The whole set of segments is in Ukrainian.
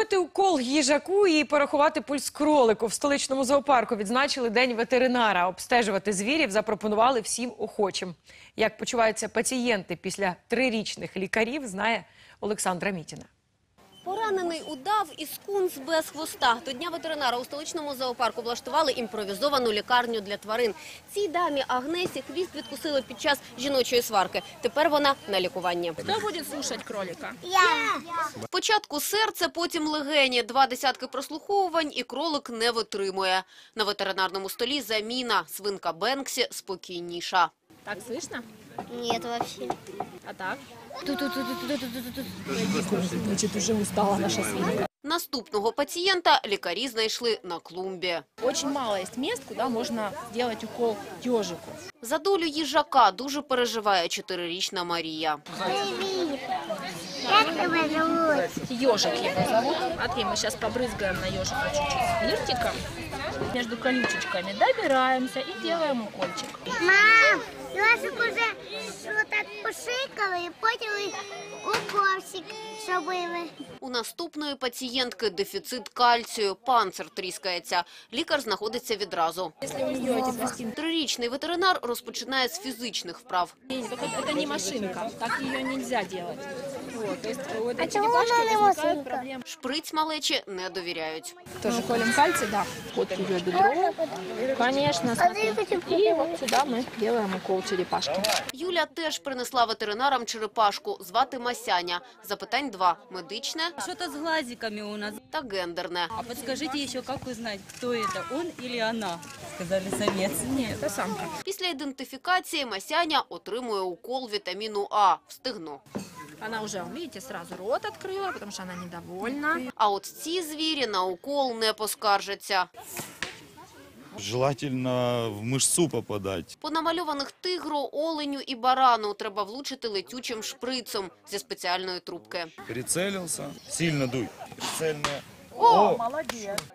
Зробити укол їжаку і порахувати пульс кролику в столичному зоопарку відзначили день ветеринара. Обстежувати звірів запропонували всім охочим. Як почуваються пацієнти після трирічних лікарів, знає Олександра Мітіна. Поранений удав і скунс без хвоста. До дня ветеринара у столичному зоопарку влаштували імпровізовану лікарню для тварин. Цій дамі Агнесі хвіст відкусили під час жіночої сварки. Тепер вона на лікуванні. Кто будет слушать кролика? Спочатку серце, потім легені. Два десятки прослуховувань і кролик не витримує. На ветеринарному столі заміна. Свинка Бенксі спокійніша. Так слышно? Нет, вообще. А так? Наступного пацієнта лікарі знайшли на клумбі. Очень мало є місць, куди можна зробити укол ежику. За долю їжака дуже переживає чотирирічна Марія. Привіт! Як тебе зовут? Ежик его зовут. Смотри, мы сейчас побрызгаем на ежика чуть-чуть спиртиком. Между колючечками добираемся и делаем укольчик. Мам, Ласик уже вот так пошикали, і потім уколсик зробили. У наступної пацієнтки дефіцит кальцію, панцир тріскається. Лікар знаходиться відразу. Если у нее эти пластинки... Трирічний ветеринар розпочинає з фізичних вправ. Так это, это не машинка, так ее нельзя делать. Вот, то есть у этой А чего черепашки она не возникают машинка? проблемы. Шприць малечі не довіряють. Тоже колем кальций, да. Вот ее бедро. Конечно, смотри. И вот сюда мы делаем укол черепашки. Юля теж принесла ветеринарам черепашку, звати Масяня. Запитань два – медичне Что-то с глазиками у нас. та гендерне. А подскажите еще, как узнать, кто это, он или она? Сказали самец. Нет, это самка. Після ідентифікації Масяня отримує укол вітаміну А в стегно. Она уже, видите, сразу рот открыла, потому что она недовольна. А от ці звірі на укол не поскаржаться. Желательно в мышцу попадать. По намальованих тигру, оленю і барану треба влучити летючим шприцом зі спеціальної трубки. Прицелился. Сильно дуй. Прицельная.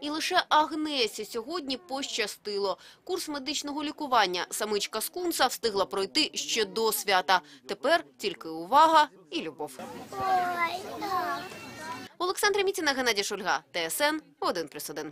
І лише Агнесі сьогодні пощастило. Курс медичного лікування самичка скунса встигла пройти ще до свята. Тепер тільки увага і любов. Ой, так. Олександра Мітіна, Геннадій Шульга, ТСН 1+,1.